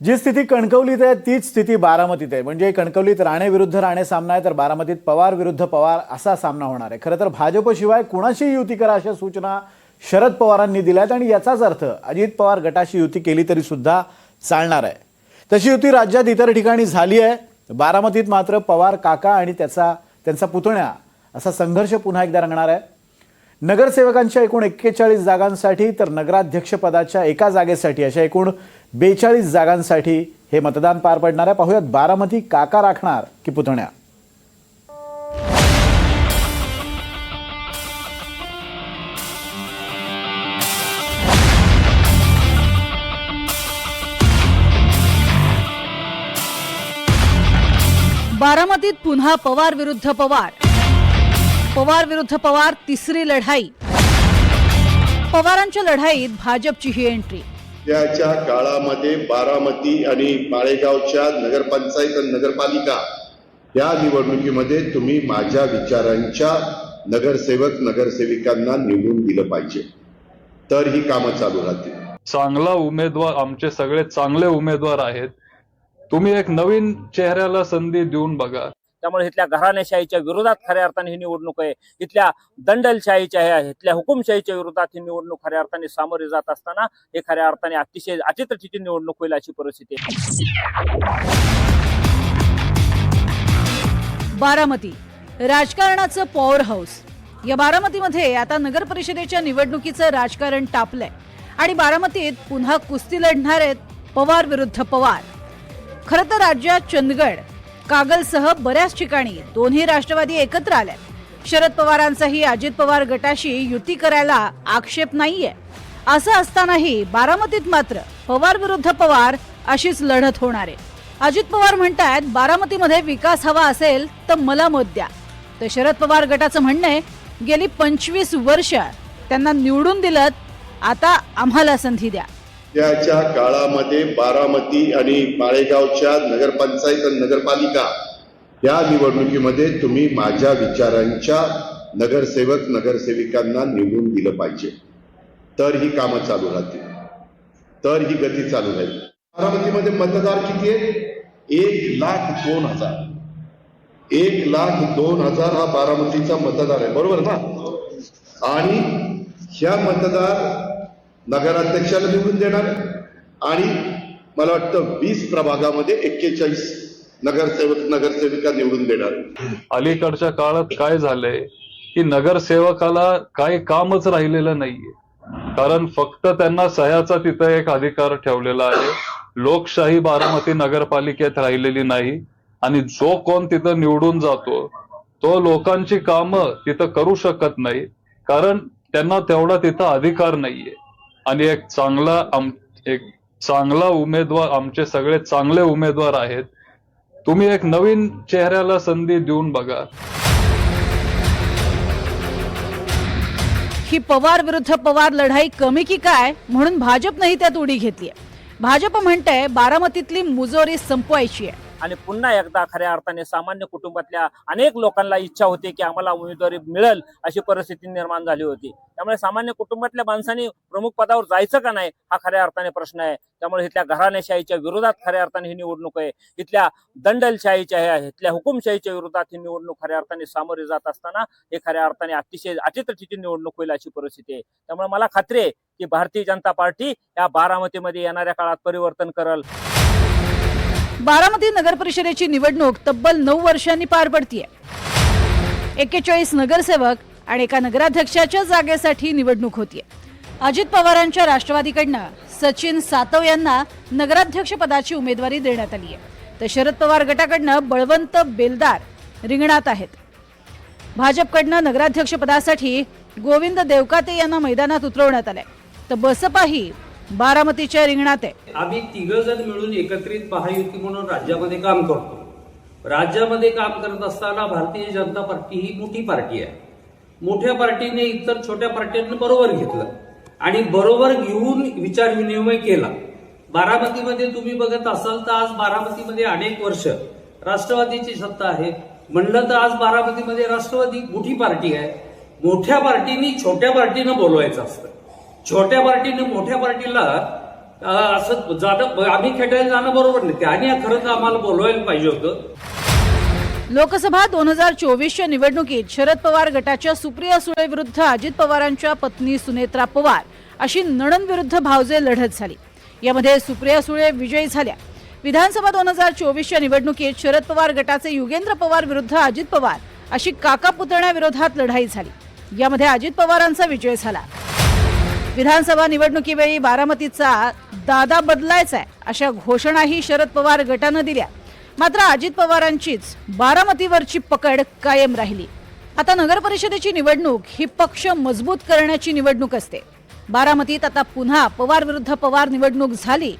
जी स्थिती कणकवलीत आहे तीच स्थिती बारामतीत आहे. म्हणजे कणकवलीत राणे विरुद्ध राणे सामना आहे तर बारामतीत पवार विरुद्ध पवार असा सामना होणार आहे. खरं तर भाजपशिवाय कुणाशी युती करा अशा सूचना शरद पवारांनी दिल्यात आणि याचाच अर्थ अजित पवार गटाशी युती केली तरी सुद्धा चालणार आहे. तशी युती राज्यात इतर ठिकाणी झाली आहे. बारामतीत मात्र पवार काका आणि त्याचा त्यांचा पुतण्या असा संघर्ष पुन्हा एकदा रंगणार आहे. नगरसेवकांच्या एकूण एक्केचाळीस जागांसाठी तर नगराध्यक्षपदाच्या एका जागेसाठी अशा एकूण बेचाळीस जागांसाठी हे मतदान पार पडणार आहे. पाहूयात बारामती काका राखणार की पुतण्या. बारामतीत पुन्हा पवार विरुद्ध पवार. पवार विरुद्ध पवार तिसरी लढाई. पवारांच्या लढाईत भाजपची ही एंट्री त्याच्या काळामध्ये बारामती आणि माळेगावच्या नगरपंचायत आणि नगरपालिका या निवडणुकीमध्ये तुम्ही माझ्या विचारांच्या नगरसेवक नगरसेविकांना निवडून दिलं पाहिजे. तर ही कामं चालू राहतील. चांगला उमेदवार आमचे सगळे चांगले उमेदवार आहेत. तुम्ही एक नवीन चेहऱ्याला संधी देऊन बघा. त्यामुळे इथल्या घराणेशाहीच्या विरोधात खऱ्या अर्थाने ही निवडणूक आहे. इथल्या दंडलशाहीच्या आहे इथल्या हुकुमशाहीच्या विरोधात ही निवडणूक खऱ्या अर्थाने सामोरे जात असताना हे खऱ्या अर्थाने अतिशय अचित्रचिची निवडणूक होईल अशी परिस्थिती आहे. बारामती. राजकारणाचं पॉवर हाऊस या बारामतीमध्ये आता नगर परिषदेच्या निवडणुकीचं राजकारण टापलंय आणि बारामतीत पुन्हा कुस्ती लढणार आहेत पवार विरुद्ध पवार. खरं तर राज्यात चंदगड कागलसह बऱ्याच ठिकाणी दोन्ही राष्ट्रवादी एकत्र आल्या शरद पवारांचाही अजित पवार गटाशी युती करायला आक्षेप नाहीये. असं असतानाही बारामतीत मात्र पवार विरुद्ध पवार अशीच लढत होणार आहे. अजित पवार म्हणतायत बारामतीमध्ये विकास हवा असेल तर मला मत द्या. तर शरद पवार गटाचं म्हणणं आहे गेली पंचवीस वर्ष त्यांना निवडून दिलं आता आम्हाला संधी द्या. त्याच्या काळामध्ये बारामती आणि माळेगावच्या नगरपंचायत आणि नगरपालिका या निवडणुकीमध्ये तुम्ही माझ्या विचारांच्या नगरसेवक नगरसेविकांना निवडून दिलं पाहिजे. तर ही कामं चालू राहतील. तर ही गती चालू राहील. बारामतीमध्ये मतदार किती आहेत? एक लाख दोन हजार. एक लाख दोन हजार हा बारामतीचा मतदार आहे. बरोबर ना? आणि ह्या मतदार नगराध्यक्षाला निवडून देणार आणि मला वाटतं वीस प्रभागामध्ये एक्केचाळीस नगरसेवक नगरसेविका निवडून देणार. अलीकडच्या काळात काय झालंय की नगरसेवकाला काही कामच राहिलेलं नाहीये. कारण फक्त त्यांना सह्याचा तिथं एक अधिकार ठेवलेला आहे. लोकशाही बारामती नगरपालिकेत राहिलेली नाही. आणि जो कोण तिथं निवडून जातो तो लोकांची कामं तिथं करू शकत नाही. कारण त्यांना तेवढा तिथं अधिकार नाहीये. आणि एक चांगला आम एक चांगला उमेदवार आमचे सगळे चांगले उमेदवार आहेत. तुम्ही एक नवीन चेहऱ्याला संधी देऊन बघा. ही पवार विरुद्ध पवार लढाई कमी की काय? म्हणून भाजपनंही त्यात उडी घेतली भाजप म्हणतंय बारामतीतली मुजोरी संपवायची आहे आणि पुन्हा एकदा खऱ्या अर्थाने सामान्य कुटुंबातल्या अनेक लोकांना इच्छा होती की आम्हाला उमेदवारी मिळेल अशी परिस्थिती निर्माण झाली होती. त्यामुळे सामान्य कुटुंबातल्या माणसांनी प्रमुख पदावर जायचं का नाही हा खऱ्या अर्थाने प्रश्न आहे. त्यामुळे इथल्या घराणेशाहीच्या विरोधात खऱ्या अर्थाने ही निवडणूक आहे. इथल्या दंडलशाहीच्या आहे इथल्या हुकुमशाहीच्या विरोधात ही निवडणूक खऱ्या अर्थाने सामोरे जात असताना हे खऱ्या अर्थाने अतिशय अचित्रचिची निवडणूक होईल अशी परिस्थिती आहे. त्यामुळे मला खात्री आहे की भारतीय जनता पार्टी या बारामतीमध्ये येणाऱ्या काळात परिवर्तन करल. बारामती नगर परिषदेची निवडणूक तब्बल नऊ वर्षांनी पार पडतीये. एक्केचाळीस नगरसेवक आणि एका नगराध्यक्षाच्या जागेसाठी निवडणूक होतीये. अजित पवारांच्या राष्ट्रवादीकडनं सचिन सातव यांना नगराध्यक्ष पदाची उमेदवारी देण्यात आली आहे तर शरद पवार गटाकडनं बळवंत बेलदार रिंगणात आहेत. भाजपकडनं नगराध्यक्ष पदासाठी गोविंद देवकाते यांना मैदानात उतरवण्यात आलंय. तर बसपाही बारामतीच्या रिंगणात आहे. आम्ही तिघ जण मिळून एकत्रित महायुती म्हणून राज्यामध्ये काम करतो. राज्यामध्ये काम करत असताना भारतीय जनता पार्टी ही मोठी पार्टी आहे. मोठ्या पार्टीने इतर छोट्या पार्ट्यांना बरोबर घेतलं आणि बरोबर घेऊन विचार विनिमय केला. बारामतीमध्ये तुम्ही बघत असाल तर आज बारामतीमध्ये अनेक वर्ष राष्ट्रवादीची सत्ता आहे. म्हणलं तर आज बारामतीमध्ये राष्ट्रवादी मोठी पार्टी आहे. मोठ्या पार्टीनी छोट्या पार्टीनं बोलवायचं असतं. छोट्या पार्टीने मोठ्या पार्टीला असं जाणं आम्ही खेटायला जाणं बरोबर नाही. त्याने खरंच आम्हाला बोलवायला पाहिजे होतं. लोकसभा दोन हजार चोवीसच्या निवडणुकीत शरद पवार गटाच्या सुप्रिया सुळे विरुद्ध अजित पवारांच्या पत्नी सुनेत्रा पवार अशी नणन विरुद्ध भावजे लढत झाली. यामध्ये सुप्रिया सुळे विजयी झाल्या. विधानसभा दोन हजार चोवीसच्या निवडणुकीत शरद पवार गटाचे युगेंद्र पवार विरुद्ध अजित पवार अशी काका पुतण्याविरोधात लढाई झाली. यामध्ये अजित पवारांचा विजय झाला. विधानसभा निवडणुकीवेळी बारामतीचा दादा बदलायचा आहे अशा घोषणाही शरद पवार गटानं दिल्या. मात्र अजित पवारांचीच बारामतीवरची पकड कायम राहिली. आता नगर परिषदेची निवडणूक ही पक्ष मजबूत करण्याची निवडणूक असते. बारामतीत आता पुन्हा पवार विरुद्ध पवार निवडणूक झाली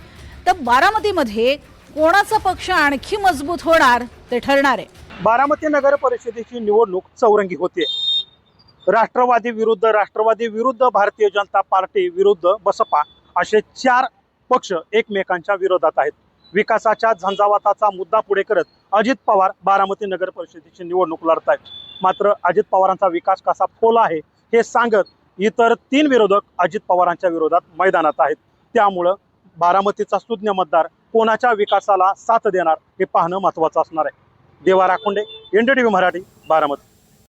तर बारामतीमध्ये कोणाचा पक्ष आणखी मजबूत होणार ते ठरणार आहे. बारामती नगर परिषदेची निवडणूक चौरंगी होते. राष्ट्रवादी विरुद्ध राष्ट्रवादी विरुद्ध भारतीय जनता पार्टी विरुद्ध बसपा असे चार पक्ष एकमेकांच्या विरोधात आहेत. विकासाच्या झंझावाताचा मुद्दा पुढे करत अजित पवार बारामती नगर परिषदेची निवडणूक लढत आहेत. मात्र अजित पवारांचा विकास कसा फोला आहे हे सांगत इतर तीन विरोधक अजित पवारांच्या विरोधात मैदानात आहेत. त्यामुळं बारामतीचा सुज्ञ मतदार कोणाच्या विकासाला साथ देणार हे पाहणं महत्त्वाचं असणार आहे. देवा राखोंडे एनडीटीव्ही मराठी बारामती.